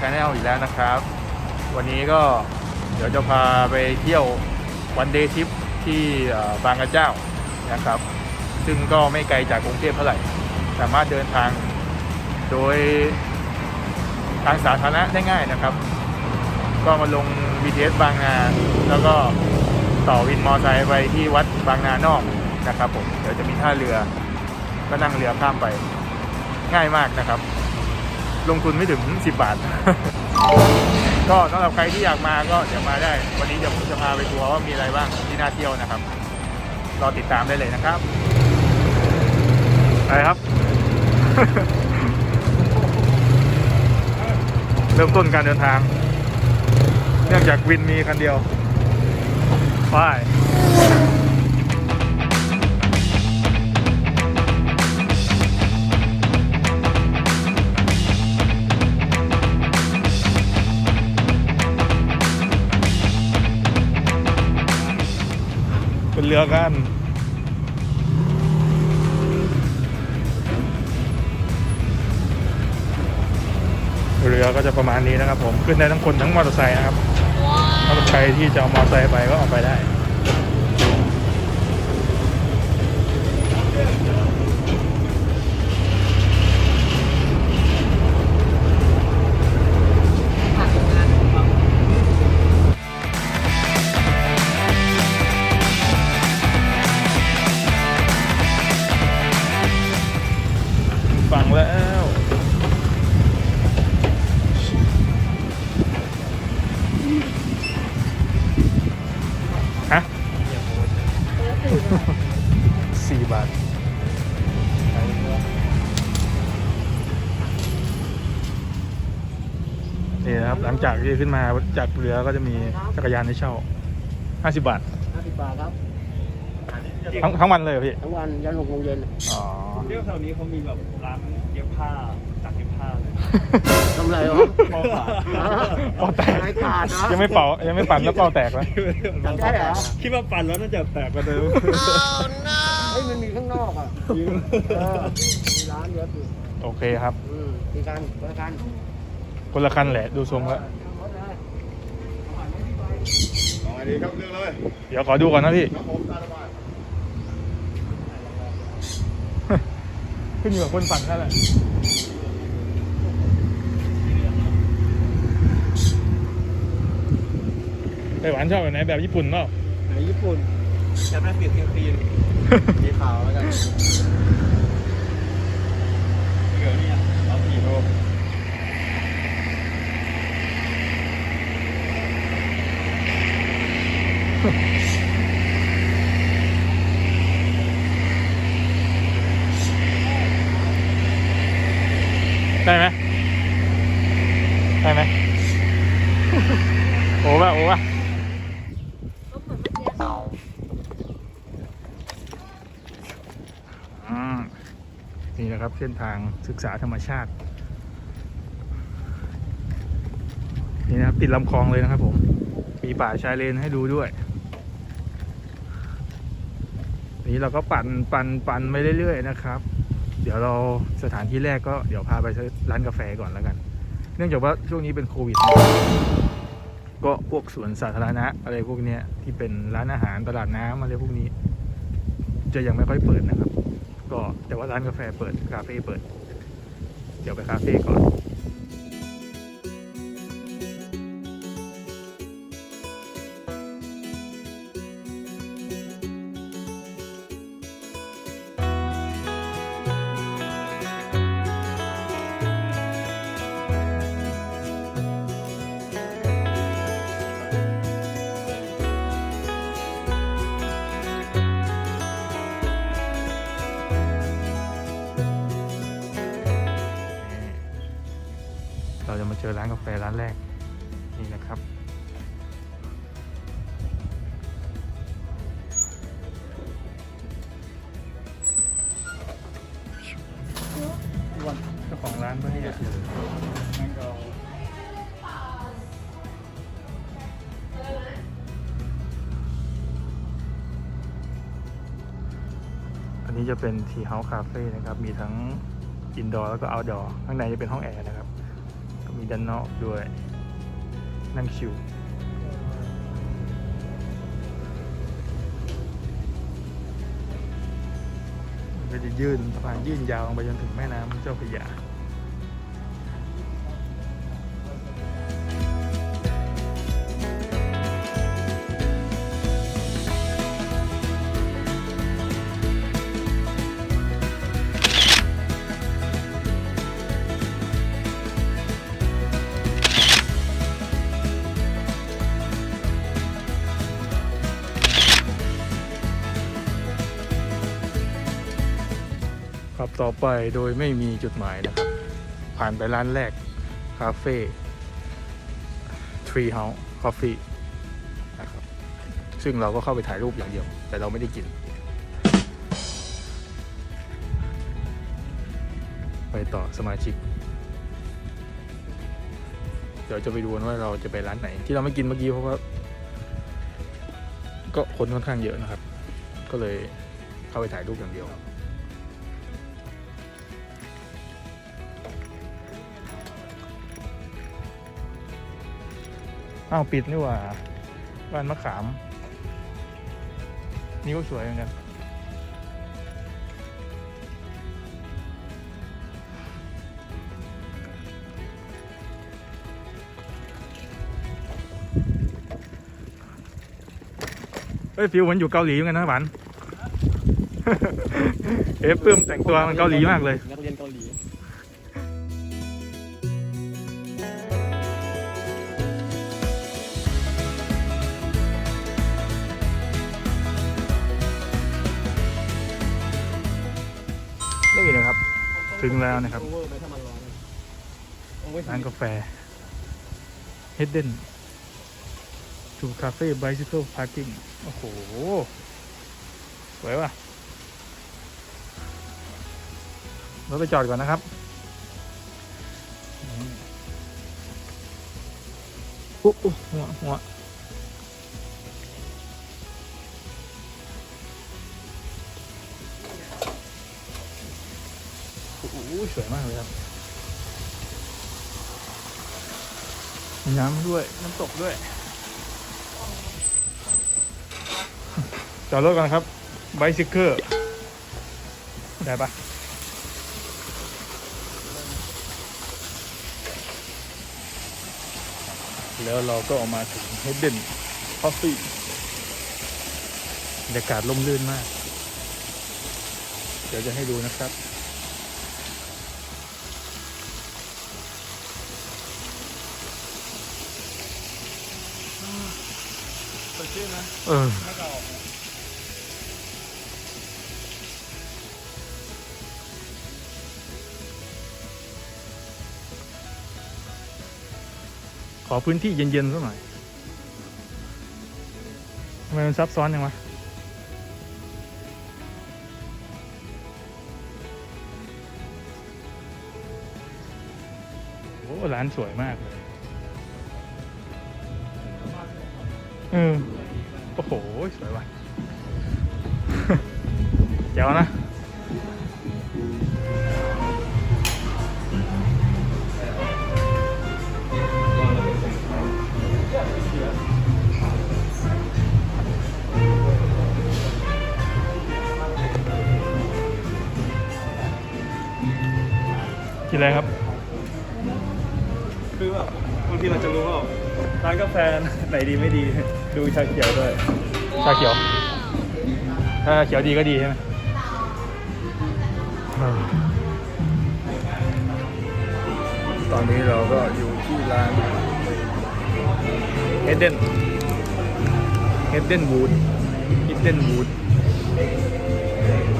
ชาแนลอีกแล้วนะครับ วันนี้ก็เดี๋ยวจะพาไปเที่ยววันเดย์ทริปที่บางกระเจ้านะครับ ซึ่งก็ไม่ไกลจากกรุงเทพเท่าไหร่ สามารถเดินทางโดยทางสาธารณะได้ง่ายนะครับ ก็มาลง BTS บางนา แล้วก็ต่อวินมอไซค์ไปที่วัดบางนานอกนะครับผม เดี๋ยวจะมีท่าเรือก็นั่งเรือข้ามไปง่ายมากนะครับ ลงทุนไม่ถึง 10 บาท ก็สำหรับใครที่อยากมาก็เดี๋ยวมาได้ วันนี้เดี๋ยวผมจะพาไปทัวร์ว่ามีอะไรบ้างที่น่าเที่ยวนะครับ รอติดตามได้เลยนะครับ ไปครับ เริ่มต้นการเดินทาง เนื่องจากวินมีคันเดียวไป เป็นเรือกันเรือก็จะประมาณนี้นะครับ ผมขึ้นได้ทั้งคนทั้งมอเตอร์ไซค์นะครับสำหรับใครที่จะเอามอเตอร์ไซค์ไปก็เอาไปได้ บาทนี่นะครับ หลังจากที่ขึ้นมาจากเรือก็จะมีจักรยานให้เช่า 50 บาท 50 บาทครับ ทั้งทั้งวันเลยเหรอพี่ ทั้งวันยันหกโมงเย็น อ๋อเรื่องแถวนี้เขามีแบบร้านเย็บผ้าจากเย็บผ้าเลยทำไรวะเป่าขาดเป่าแตกไร้ขาดนะยังไม่เป่ายังไม่ปั่นแล้วเป่าแตกแล้วใช่เหรอคิดว่าปั่นแล้วน่าจะแตกกว่าเดิมเฮ้ยมันมีข้างนอกอะเออมีร้านเยอะอยู่โอเคครับอืมมีการบริการคนละคันแหละดูทรงแล้วเอาไงดีครับเรื่องเลยเดี๋ยวขอดูก่อนนะพี่ ครับผมตามสบายขึ้นอยู่กับคนปั่นนั่นแหละไต้หวันชอบแบบไหนแบบญี่ปุ่นเปล่าในญี่ปุ่นแค่แม่เปลี่ยนเพียงตีน สีขาวแล้วกันเดี๋ยวเนี่ยเอาผีโลได้ไหมได้ไหม โอ้ป่ะโอ้ป่ะอืมนี่นะครับ เส้นทางศึกษาธรรมชาติ นี่นะครับติดลำคลองเลยนะครับผม มีป่าชายเลนให้ดูด้วย นี้เราก็ปั่นปั่นปั่นไปเรื่อยๆนะครับ เดี๋ยวเราสถานที่แรกก็เดี๋ยวพาไปร้านกาแฟก่อนแล้วกัน เนื่องจากว่าช่วงนี้เป็นโควิด ก็พวกสวนสาธารณะอะไรพวกนี้ที่เป็นร้านอาหารตลาดน้ำอะไรพวกนี้ จะยังไม่ค่อยเปิดนะครับ ก็แต่ว่าร้านกาแฟเปิดคาเฟ่เปิด เดี๋ยวไปคาเฟ่ก่อน อร้านกาแฟร้านแรกนี่นะครับเจ้าของร้านปะเนี่ยนั่นก็อันนี้จะเป็นทีเฮาส์คาเฟ่นะครับ มีทั้งอินดอร์แล้วก็เอาท์ดอร์ข้างในจะเป็นห้องแอร์นะครับ จะเนานนอกด้วยนั่งชิว ก็จะยื่นสะพานยื่นยาวลงไปจนถึงแม่น้ำเจ้าพระยา ขับต่อไปโดยไม่มีจุดหมายนะครับ ผ่านไปร้านแรก คาเฟ่ Tree House Coffee นะครับซึ่งเราก็เข้าไปถ่ายรูปอย่างเดียว แต่เราไม่ได้กิน ไปต่อสมาชิก เดี๋ยวจะไปดูกันว่าเราจะไปร้านไหน ที่เราไม่กินเมื่อกี้เพราะว่าก็คนค่อนข้างเยอะนะครับ ก็เลยเข้าไปถ่ายรูปอย่างเดียว อ้าวปิดนี่ว่าบ้านมะขาม นี่ก็สวยเหมือนกัน เฮ้ยฟิวเหมันอยู่เกาหลีเหมือนกันนะหวาน เอฟเพิ่มแต่งตัวมันเกาหลีมากเลย นักเรียน ถึงแล้วนะครับร้านกาแฟ Hidden to Cafe Bicycle Parking โอ้โห สวยว่ะรถไปจอดก่อนนะครับอืมอุ๊อุ๊หัวหัว อ้โหสวยมากเลยครับมีน้ำด้วย น้ำตกด้วย จอดรถก่อนครับ ไบซิเคิลได้ปะแล้วเราก็ออกมาถึง Hidden Coffee บรรยากาศร่มรื่นมาก เดี๋ยวจะให้ดูนะครับ เออขอพื้นที่เย็นๆสักหน่อยทำไมมันซับซ้อนยังวะโอ้ร้านสวยมากเลย เออ อ้โหสวยว่ะเจ๋วนะกินอะไรครับ คือแบบบางทีเราจะรู้ว่าร้านกาแฟไหนดีไม่ดี ดูชาเขียวด้วย ชาเขียว ถ้าเขียวดีก็ดีใช่ไหมตอนนี้เราก็อยู่ที่ร้าน Eden Eden Wood Eden Wood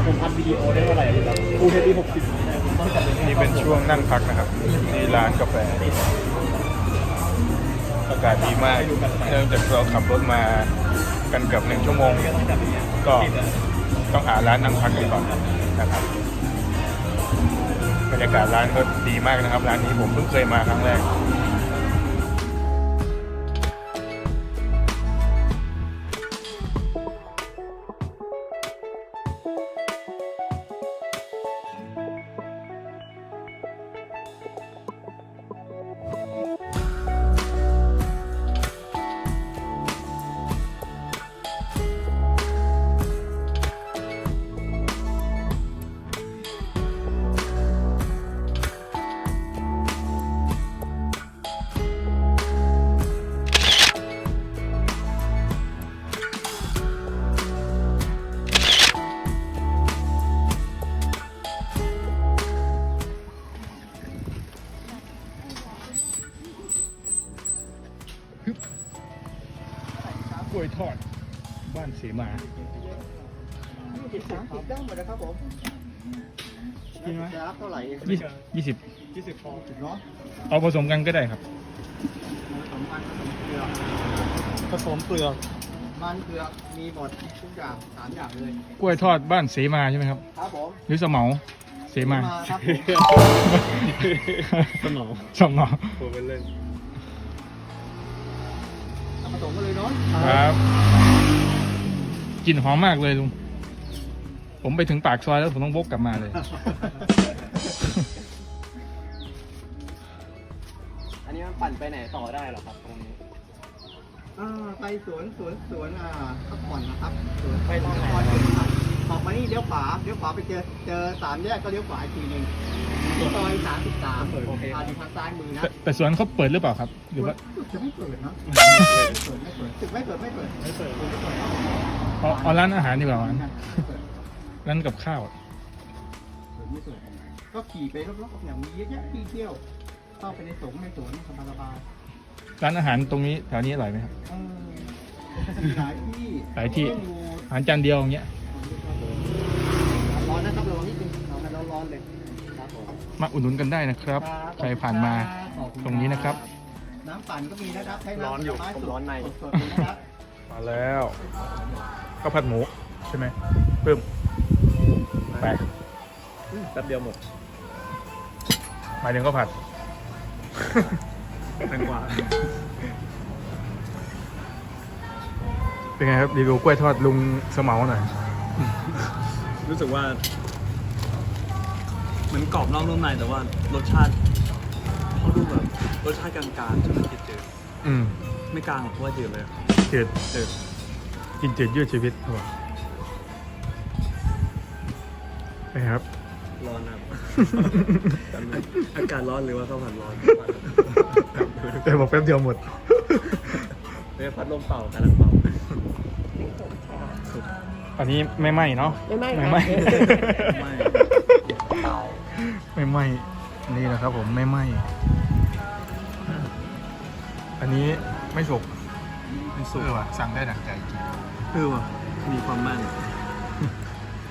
ผมอัดวิดีโอได้เท่าไหร่ครับฟูเทดีหกสิบต้องจัดเป็นนี่เป็นช่วงนั่งพักนะครับนี่ร้านกาแฟอากาศดีมากเนื่องจากเราขับรถมา กันเกือบหนึ่งชั่วโมง ก็ต้องหาร้านนั่งพักกันก่อนนะครับบรรยากาศร้านก็ดีมากนะครับ ร้านนี้ผมเพิ่งเคยมาครั้งแรก สิบสามสิบได้หมดนะครับผมกินไหมจะรับเท่าไหร่ยี่สิบยี่สิบยี่สิบฟองเนาะเอาผสมกันก็ได้ครับสองพันผสมเกลือผสมเปลือกมันเกลือมีหมดทุกอย่างสามอย่างเลยกล้วยทอดบ้านเสมาใช่ไหมครับครับผมหรือสมเหมาเสมาครับผมสมองสมเหมาตัวเป็นเล่นเอาผสมกันเลยเนาะครับก ลิ่นหอมมากเลยลุง ผมไปถึงปากซอยแล้วผมต้องวกกลับมาเลย อันนี้มันปั่นไปไหนต่อได้หรอครับตรงนี้อ่าไปสวนสวนสวนอ่าพักผ่อนนะครับสวนไปตรงไหนพักผ่อนครับออกมานี่เลี้ยวขวาเลี้ยวขวาไปเจอเจอสามแยกก็เลี้ยวขวาอีกทีหนึ่งซอยสามสิบสามโอเคอยู่ทางซ้ายมือนะแต่แต่สวนเขาเปิดหรือเปล่าครับ หรือว่า จะไม่เปิดนะ ไม่เปิดไม่เปิดตึกไม่เปิดไม่เปิดไม่เปิดไม่ เปิดเอาเอาร้านอาหารดีกว่าร้านไม่เปิดร้านกับข้าวไม่เปิดก็ขี่ไปรอบๆอย่างมีเยอะแยะที่เที่ยวเข้าไปในสงในสวนสบายร้านอาหารตรงนี้แถวนี้อร่อยไหมครับๆเออหลายที่หลายที่เช่นอยู่อาหารจานเดียวอย่างเงี้ยร้อนนะครับระวังนิดนึงเอาให้ร้อนๆเลยครับผมมาอุดหนุนกันได้นะครับ ใครผ่านมา ขอบคุณตรงนี้นะครับ น้ำปั่นก็มีนะครับใช้ำร้อนอยู่ผลไม้ผมสดร้อนใน สดๆเลยนะครับ มาแล้ว ข้าวผัดหมูใช่ไหมเพิ่มไปแป๊บเดียวหมดหมายถึงข้าวผัดแตงกวาเป็นไงครับรีวิวกล้วยทอดลุงสมเหมาหน่อย รู้สึกว่าเหมือนกรอบนอกนุ่มในแต่ว่ารสชาติเขาดูแบบรสชาติกลางๆใช่ไหมจืดอืมๆไม่กลางหรอกเพราะว่าจืดเลยจืดจืด กินจืดยืดชีวิตครับผมไปครับ ร้อนนะครับอากาศร้อนหรือว่าข้าวผัดร้อนแต่บอกแป๊บเดียวหมดเนี่ยพัดลมเป่ากำลังเป่าอันนี้ไม่ไหมเนาะไม่ไหม้ไม่ไหมไม่ไม่ไหมนี่นะครับผมไม่ไหมอันนี้ไม่สุกเป็นสุกเออว่ะสั่งได้ดังใจจริง เออว่ะมีความมัน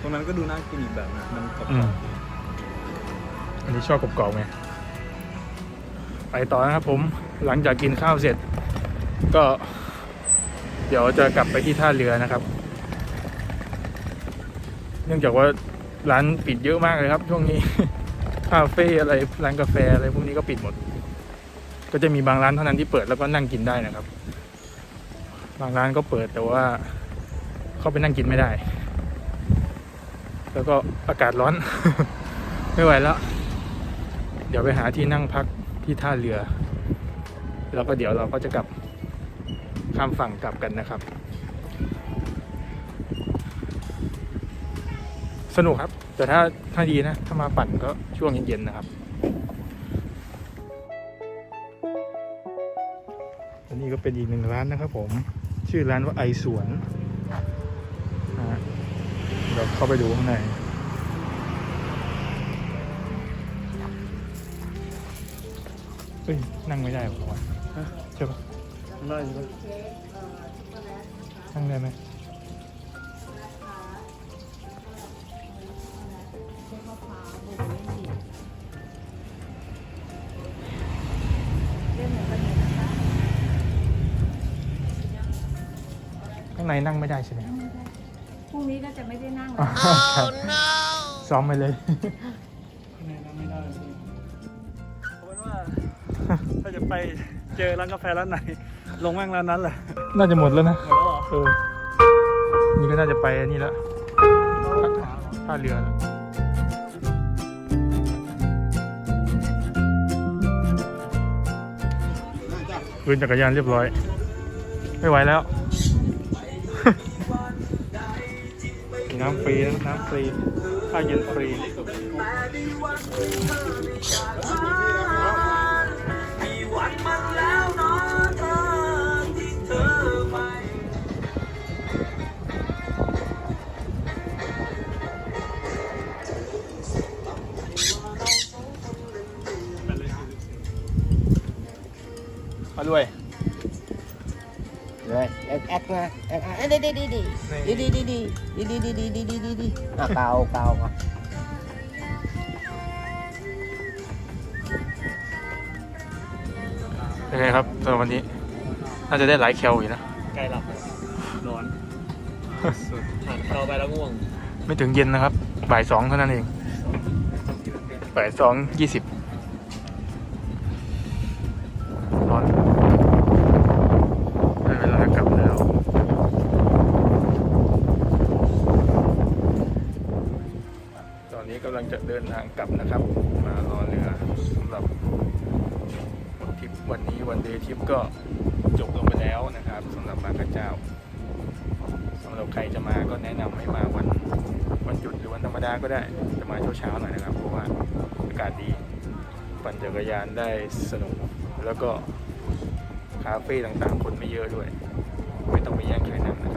ตรงนั้นก็ดูน่ากินอีกแบบนะมันกรอบอืมอันนี้ชอบกรอบๆไง ไปต่อนะครับผมหลังจากกินข้าวเสร็จ ก็ เดี๋ยวจะกลับไปที่ท่าเรือนะครับ เนื่องจากว่าร้านปิดเยอะมากเลยครับ ช่วงนี้ คาเฟ่อะไรร้านกาแฟอะไรพวกนี้ก็ปิดหมด ก็จะมีบางร้านเท่านั้นที่เปิดแล้วก็นั่งกินได้นะครับ บางร้านก็เปิดแต่ว่า เข้าไปนั่งกินไม่ได้ แล้วก็อากาศร้อน ไม่ไหวแล้ว เดี๋ยวไปหาที่นั่งพักที่ท่าเรือ แล้วก็เดี๋ยวเราก็จะกลับข้ามฝั่งกลับกันนะครับ สนุกครับ แต่ถ้าถ้าดีนะ ถ้ามาปั่นก็ช่วงเย็นๆนะครับอันนี้ก็เป็นอีกหนึ่งร้านนะครับผม ชื่อร้านว่าไอสวน ดี๋ยวเข้าไปดูข้างในเฮ้ยนั่งไม่ได้หรอวะใช่ปะได้ใช่ไหมนั่งได้ไหมข้างในนั่งไม่ได้ใช่ไหมครับพรุ่ง นี้ก็จะไม่ได้นั่งอ๋แล้อวครับซ้อมไปเลยไม่ได้เอาเป็นว่าถ้าจะไปเจอร้านกาแฟร้านไหน ลงแม่งร้านนั้นแหละน่าจะหมดแล้วนะหมดแล้วเหรอเออนี่ก็น่าจะไปอันนี่แล้วท่าเรือแล้วปืนจักรยานเรียบร้อย ไม่ไหวแล้ว น้ำฟรีนะน้ำฟรีข้าวเย็นฟรีมาด้วย เลยเอ็กแอดไงแอดเอ้ยดีดีดีดีดีดีดีดีดีดีดีดีดีดีดีอะเกาเกาอะเป็นไงครับสำหรับวันนี้ น่าจะได้หลายแคลอยู่นะ ใกล้หลับร้อนสุดผ่านเราไปแล้วง่วง ไม่ถึงเย็นนะครับ บ่ายสองเท่านั้นเอง บ่ายสองยี่สิบ จะเดินทางกลับนะครับ มารอเรือสำหรับทริปวันนี้วันเดย์ทริปก็จบลงไปแล้วนะครับสำหรับบางกระเจ้าสำหรับใครจะมาก็แนะนำให้มาวันวันหยุดหรือวันธรรมดาก็ได้จะมาเช้าๆหน่อยนะครับ เพราะว่าอากาศดีปั่นจักรยานได้สนุกแล้วก็คาเฟ่ต่างๆคนไม่เยอะด้วย ไม่ต้องไปแย่งใครนั่งนะ